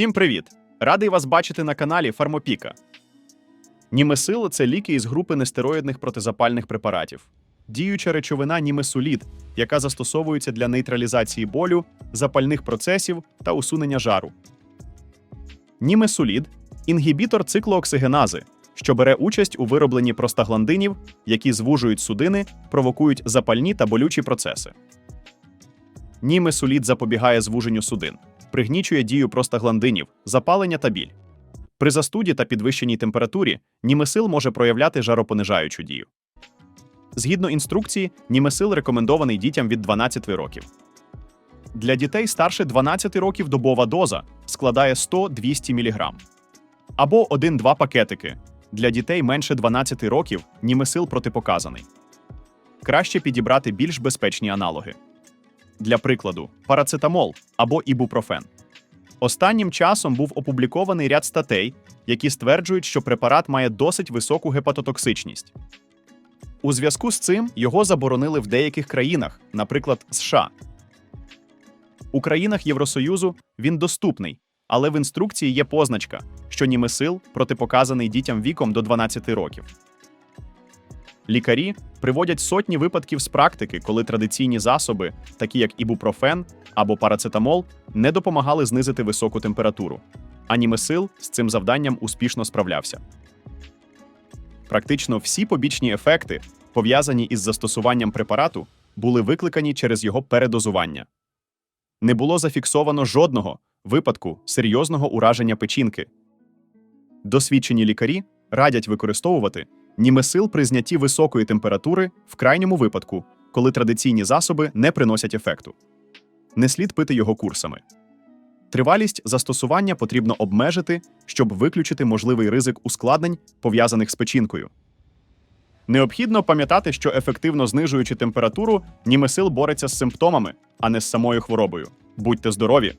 Всім привіт! Радий вас бачити на каналі Фармопіка. Німесил це ліки із групи нестероїдних протизапальних препаратів. Діюча речовина німесулід, яка застосовується для нейтралізації болю, запальних процесів та усунення жару. Німесулід інгібітор циклооксигенази, що бере участь у виробленні простагландинів, які звужують судини, провокують запальні та болючі процеси. Німесулід запобігає звуженню судин, пригнічує дію простагландинів, запалення та біль. При застуді та підвищеній температурі німесил може проявляти жаропонижаючу дію. Згідно інструкції, німесил рекомендований дітям від 12 років. Для дітей старше 12 років добова доза складає 100-200 мг. Або 1-2 пакетики. Для дітей менше 12 років німесил протипоказаний. Краще підібрати більш безпечні аналоги. Для прикладу, парацетамол або ібупрофен. Останнім часом був опублікований ряд статей, які стверджують, що препарат має досить високу гепатотоксичність. У зв'язку з цим його заборонили в деяких країнах, наприклад, США. У країнах Євросоюзу він доступний, але в інструкції є позначка, що німесил протипоказаний дітям віком до 12 років. Лікарі приводять сотні випадків з практики, коли традиційні засоби, такі як ібупрофен або парацетамол, не допомагали знизити високу температуру. А німесил з цим завданням успішно справлявся. Практично всі побічні ефекти, пов'язані із застосуванням препарату, були викликані через його передозування. Не було зафіксовано жодного випадку серйозного ураження печінки. Досвідчені лікарі радять використовувати німесил при знятті високої температури в крайньому випадку, коли традиційні засоби не приносять ефекту. Не слід пити його курсами. Тривалість застосування потрібно обмежити, щоб виключити можливий ризик ускладнень, пов'язаних з печінкою. Необхідно пам'ятати, що ефективно знижуючи температуру, німесил бореться з симптомами, а не з самою хворобою. Будьте здорові!